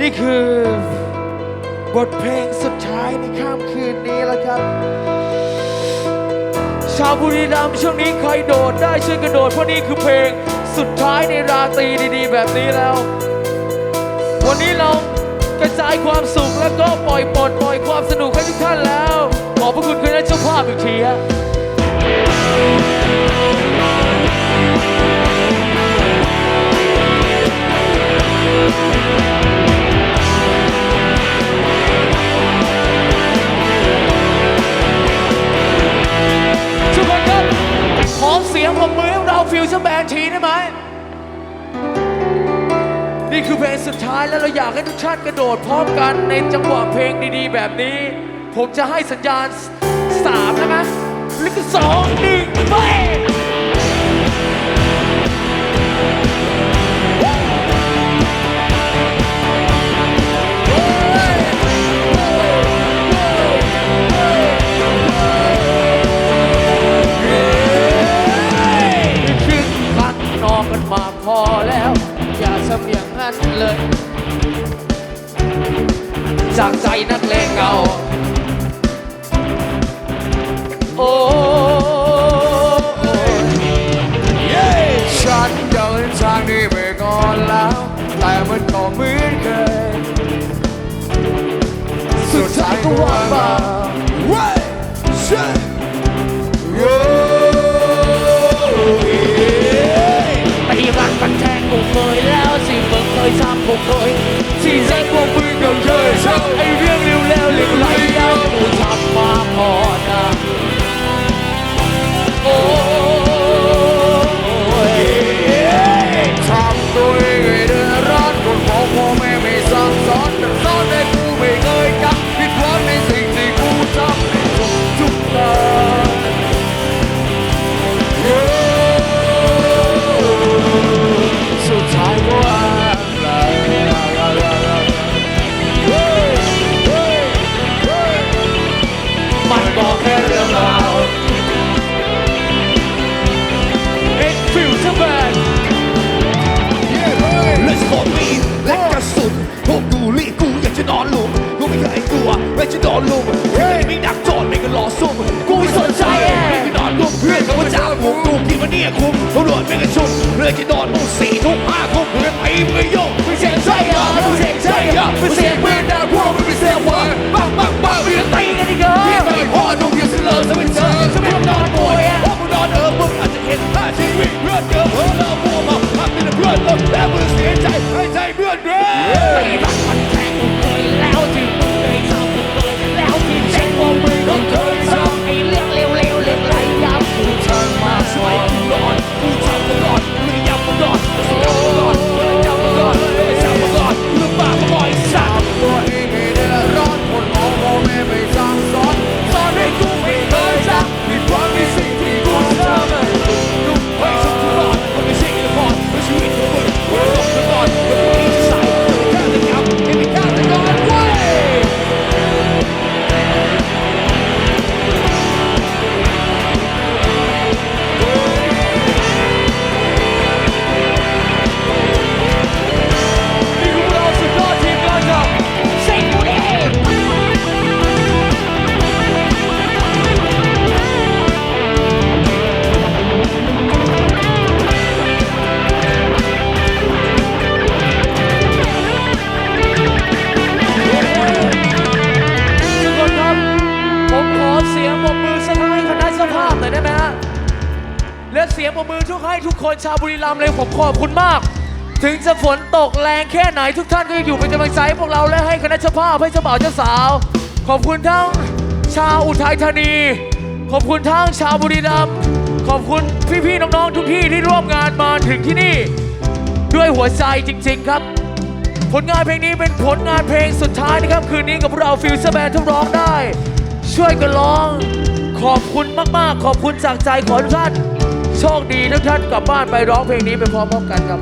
นี่คือบทเพลงสุดท้ายในค่ำคืนนี้แล้วครับ ชาวบุรีรัมย์ช่วงนี้ใครโดดได้ช่วยกระโดดเพราะนี่คือเพลงสุดท้ายในราตรีดีๆ แบบนี้แล้ว วันนี้เรากระจายความสุขแล้วก็ปล่อยปลดปล่อยความสนุกให้ทุกท่านแล้ว ขอบพระคุณคุณเจ้าภาพอีกทีฮะ สุดท้ายแล้วเราอยากให้ทุกท่านกระโดดพร้อมกันในจังหวะเพลงดีๆ แบบนี้ ผมจะให้สัญญาณสามได้ไหมแล้วก็สองหนึ่งไปขึ้นพันนอกกันมาพอแล้ว เลย จากใจนักเลงเก่า โอ้ยฉันเดินทางนี้ไปก่อนแล้ว แต่มันก็เหมือนเคย สุดท้ายก็ว่ามา งเคยทำกูเคยที่แจ้งพ ระชุมเลยจะนอนมึงสี่ทุ่มห้าทุ่มเพื่อนไปมือโยกไม่เสียงใช่เหรอไม่เสียงใช่เหรอไม่เสียงปืนดาวพวกมันเสียงหวานปังปังปังไม่ได้ตีกันอีกเหรอที่ไม่พ่อนุ่มยังเสลอจะไม่เจอจะไม่ต้องนอนป่วยอะพวกมึงนอนเออมึงอาจจะเห็นค่าชีวิตเพื่อนเจอเพื่อนเราพวกเราทำเป็นเพื่อนเราแล้วมึงเสียใจให้ใจเพื่อนเด้อตีรั ผมขอบคุณมาก ถึงจะฝนตกแรงแค่ไหนทุกท่านก็ยังอยู่เป็นกำลังใจให้พวกเราและให้คณะเจ้าภาพให้เจ้าบ่าวเจ้าสาว ขอบคุณทั้งชาวอุทัยธานี ขอบคุณทั้งชาวบุรีรัมย์ขอบคุณพี่ๆน้องๆทุกที่ที่ร่วมงานมาถึงที่นี่ ด้วยหัวใจจริง ๆครับ ผลงานเพลงนี้เป็นผลงานเพลงสุดท้ายนะครับ คืนนี้กับพวกเราฟิวเจอร์แบนทุกร้องได้ ช่วยกันร้อง ขอบคุณมากๆ ขอบคุณจากใจขอทุกท่าน โชคดีทุกท่านกลับบ้านไปร้องเพลงนี้ไปพร้อมๆกันครับ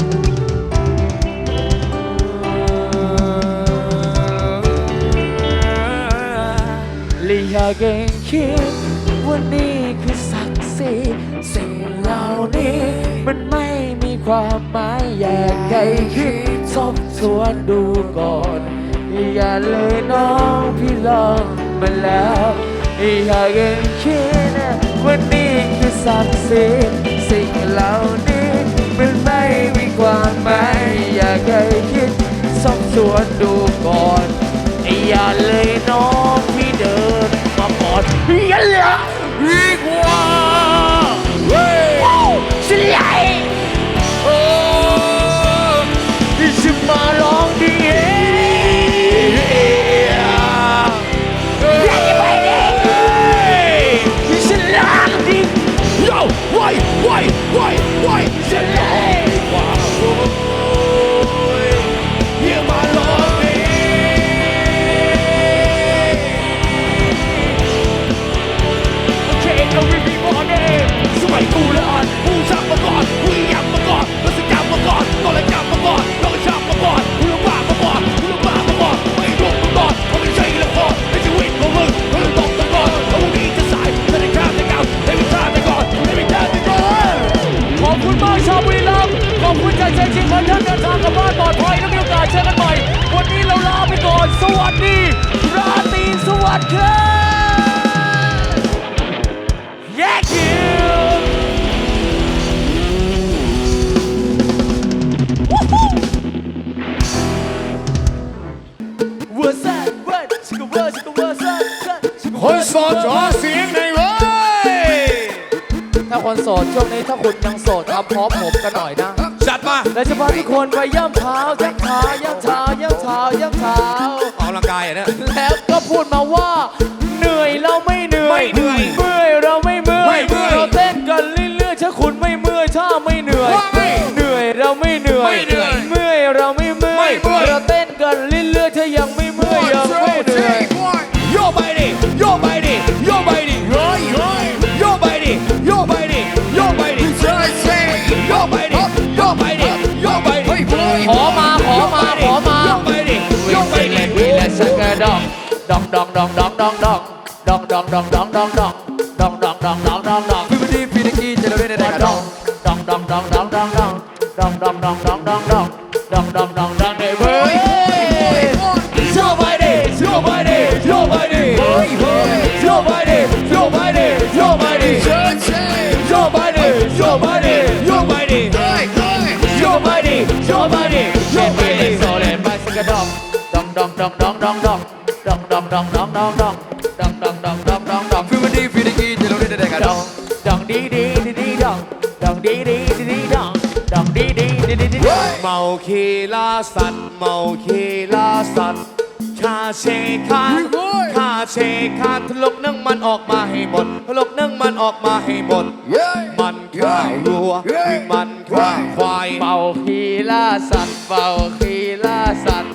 ละอยากให้คิดว่านี่คือศักดิ์ศรีสิ่งเหล่านี้ มันไม่มีความหมายอยากให้คิดทบทวนดูก่อน อย่าเลยน้องพี่ลองมาแล้ว อยากให้คิดนะว่านี่คือศักดิ์ศรีสิ่งเหล่านี้มันไม่มีความหมายอยากให้คิดทบทวนดูก่อนอย่าเลยน้องพี่เดินมาก่อนอย่าเลยาไปก่อนสวัสดี ราตรีสวัสดิ์ครับแยกคิวเวอร์ซันเวอร์ชิคกี้เวอร์ชิคกี้เวอร์ซันชิคกี้คเวอนร์โสดขอเสียงหน่อยเว้ยถ้าคนโสดช่วงนี้ถ้าคุณยังโสดทำพร้อมผมกันหน่อยนะ จัดมาและจะพาทุกคนไปย่ำเท้าย่ำเท้าย่ำเท้าย่ำเท้าย่ำเท้าออกกำลังกายอะเนี่ยแล้วก็พูดมาว่า เหนื่อยเราไม่เหนื่อยไม่เหนื่อย ดองดองดองดองดองดองพี่วันนี้พี่นิกกี้จะเล่นในดกระดอองงดองดองดองดองดองดองดองดองดองดองดองดองดองดองดองดองในเว้ยโยกไปดิโยกไปดิโยกไปดิเฮ้ยเฮ้ยโยกไปดิโยกไปดิโยกไปดิเฮ้ยเฮ้ยโยกไปดิโยกไปดิโยกไปดิเฮ้ยเฮ้ยโยกไปดิโยกไปดิโยเล่กนไปไปดิเล่นโซเล่นไปสกระดองดองดองดองดองดองดองดอง ดีดีดีดีดีดองเมาคีลาสัตว์เมาคีลาสัตว์คาเชคาคาเชคาทะลกนึ่งมันออกมาให้หมดทะลกนึ่งมันออกมาให้หมดมันข้าวรัวมันข้าวควายเป่าขีล่าสัตว์เป่าขีล่าสัตว์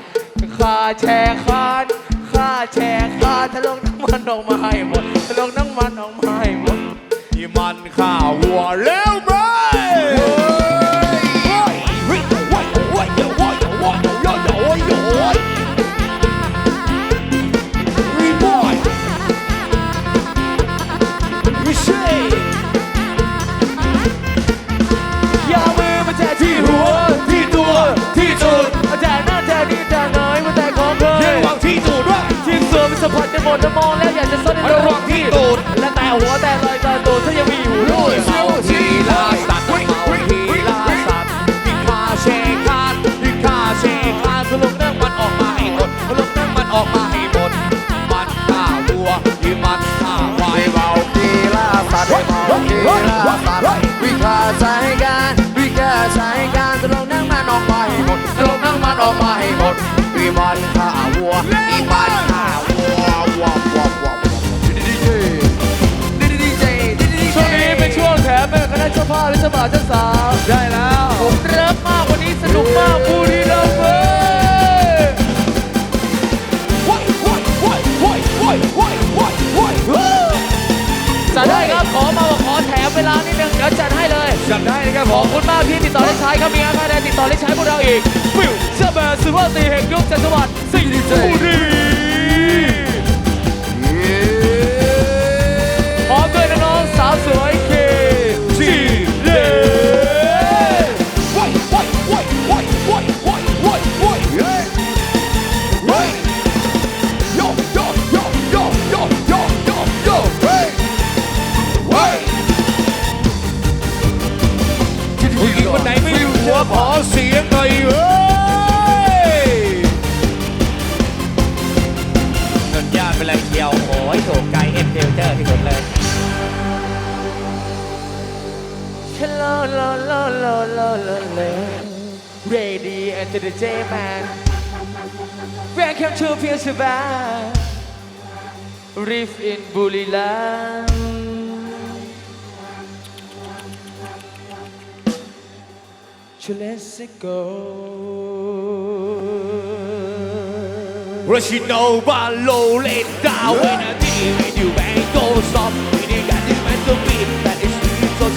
ข้าแชร์คานข้าแชร์คานทะลกน้ำมันออกมาให้หมดทะลกน้ำมันออกมาให้หมดที่มันข้าววัวแล้วไห หมดจะมองแล้วอยากจะซ่อนในให้ระวังที่ตูดและแต่หัวแต่ลอยแต่ตูดถ้ายังมีอยู่ด้วยเมาทีลาสัตว์เมาทีลาสัตว์ที่คาเชคานที่คาเชคานทะลุนั่งมันออกมาให้หมดทะลุนั่งมันออกมาให้หมดมันข้าวัวที่มันข้าควายเมากีฬาสัตว์เมากีฬาสัตว์วิคาใช้การวิคาใช้การตลงนั่งมันออกมาให้หมดตลงนั่งมันออกมาให้หมดวิมันข้าวัวอีมันข้า เป็นคณะเจ้าภาพและเจ้าบ่าวเจ้าสาวได้แล้ว ผมเลิฟมากวันนี้สนุกมากบุรีรัมย์เว้ยว้ายว้ายว้ายว้ายว้ายว้ายว้ายว้ายว้ายจัดได้ครับขอมาบอกขอแถมเวลานิดนึงเดี๋ยวจัดให้เลยจัดได้นะครับขผอบมคุณมากที่ติดต่อได้ใช้ครับมีงานภายในติดต่อได้ใช้พวกเราอีกวิวเชื่อแบร์สุภาพสตรีแห่งยุคจันทวัฒน์สิงห์บุรี Hello, lo, lo, lo, lo, lo, lo. Ready until the day, man. Welcome to Pilsner Reef in Buliland. let's go. Rushing over, low, laid down, when I didn't you bang, don't stop.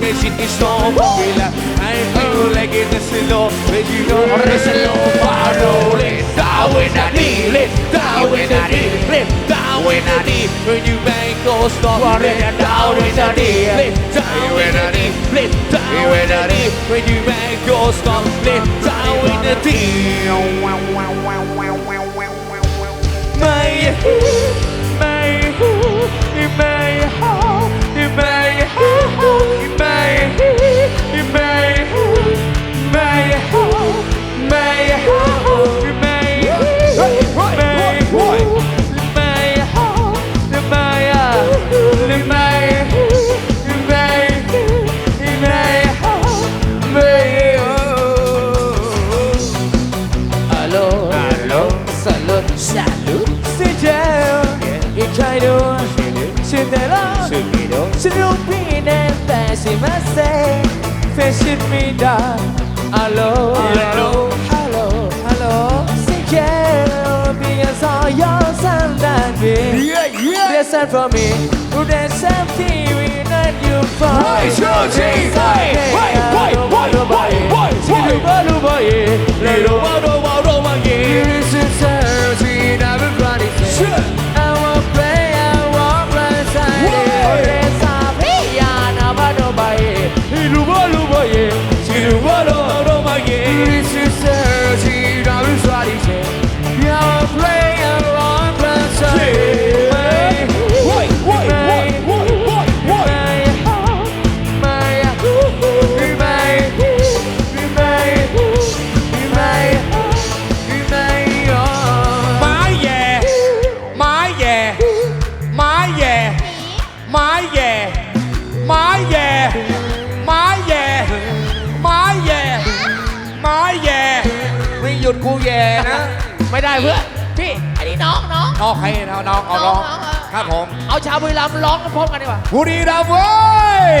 내신 있어 보이라 아이고 내게 됐을로 외지로 어르셀로 바로리 따윈 아니리 따윈 아니리 따윈 아니 When you make us stop When 따윈 아니리 따윈 아니리 따윈 아니 When you make us stop 따윈 아니 My My My My My ใจดูชื่อแต่ละชื่อมีดงชื่พี่แน่แต่สิมาเซ่เฟชิดไม่ได้อะโลอะโลฮัลโหลฮัลโหลสิเคลพี่ยังซอยอสันดานพี่ Yeah yeah They send for me Who they send TV Not you for Why so cheap Why Why Why Why Why Why ที่ดูบ้าดูบ้าเย่เลยดูบ้าดูบ้าดูบ้าเย่ This is her She never run 루버 루버예 루버로 로마예 This is a zero zero เพื่อนพี่อันนี้น้องน้องน้องใครน้องน้องเอาน้องน้องเหรอครับผมเอาชาวบุรีรัมย์ร้องพร้อมกันดีกว่า บุรีรัมย์เว้ย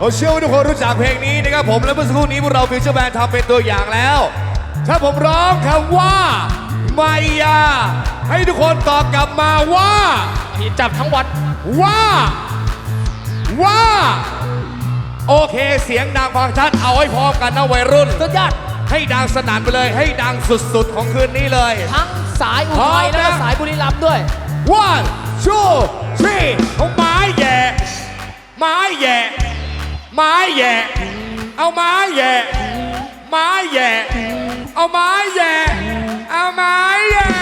ผมเชื่อว่าทุกคนรู้จักเพลงนี้นะครับผมและเมื่อสักครู่นี้พวกเราฟิวเจอร์แบนด์ทำเป็นตัวอย่างแล้ว ถ้าผมร้องคำว่าไมายา ให้ทุกคนตอบกลับมาว่า จับทั้งวันว่า ว่า โอเคเสียงดังฟังชัดเอาให้พร้อมกันนะวัยรุ่น สุดยอด ให้ดังสนั่นไปเลย ให้ดังสุดๆ ของคืนนี้เลย ทั้งสายอุทัยพร้อมนะ แล้วก็สายบุรีรัมย์ด้วย one two three เอาไม้แหย่ไม้แหย่ไม้แหย่เอาไม้แหย่ไม้แหย่เอาไม้แหย่เอาไม้แหย่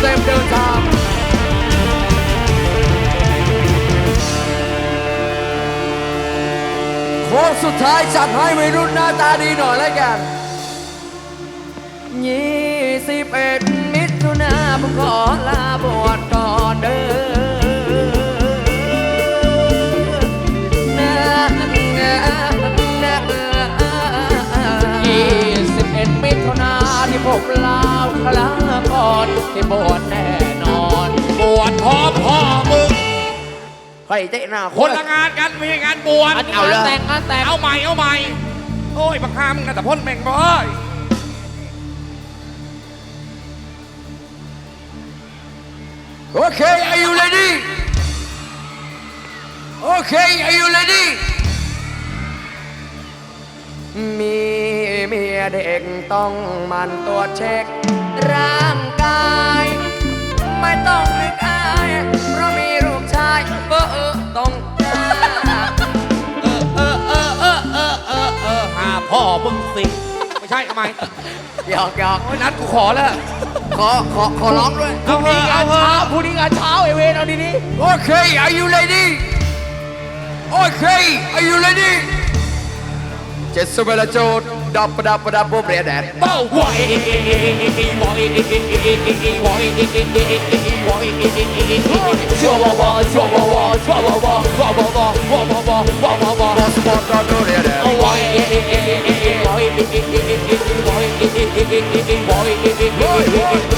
เต็มเดินทางโค้งสุดท้ายจัดให้ไม่รุ่นหน้าตาดีหน่อยแล้วกันยี่สิบเอ็ดมิถุนาผมขอลาบวชก่อนเด้อยี่สิบเอ็ดมิถุนาที่ผมลาวคลา ที่บวชแน่นอนบวชพร้อมพ่อมึงใครเตะหน้าคนละงานกันม่งานบวชอันนี้เอางานเลยแต่งงานแต่งเอาใหม่เอาใหม่โอ้ยบักฮามึงนะแต่พ่นแม่งบ่อยโอเค are you ready โอเค are you ready มี เด็กต้องมันตรวจเช็ค ร่างกาย ไม่ต้องนึกอาย เพราะมีลูกชายเบอร์ต้องการเออเออเออเออเออเออเออหาพ่อมึงสิ ไม่ใช่ทำไมหยอกหยอกโอ้ยนัดกูขอแล้ว ขอขอขอร้องด้วยพรุ่งนี้งานเช้าพรุ่งนี้งานเช้าเอเวนเอาดีโอเค are you ready โอเค are you ready เจ็ดสเวลาโจดดั da ba da ba da ba da da Bow! Boy, boy, boy, boy, boy, boy,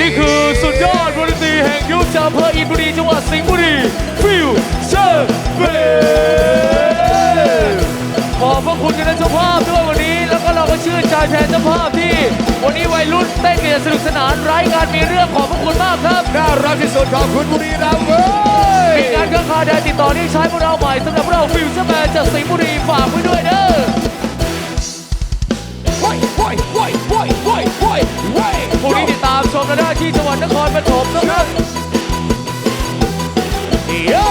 นี่คือสุดยอดดนตรีแห่งยุคจากอำเภออินบุรีจังหวัดสิงห์ แทนเจ้าภาพที่ วันนี้วัยรุ่นเต้นกันอย่างสนุกสนานไร้การมีเรื่องขอบพระคุณมากครับน่ารักที่สุดขอบคุณบุรีรัมย์เว้ยมีการค้างคาใดติดต่อที่ใช้พวกเราใหม่สำหรับเราฟิวเชอร์แมนจากสิงห์บุรีฝากไว้ด้วยเด้อว้ายว้ายว้ายว้ายว้ายว้ายว้ายพรุ่งนี้ติดตามชมกันได้ที่จังหวัดนครปฐมนะครับเย้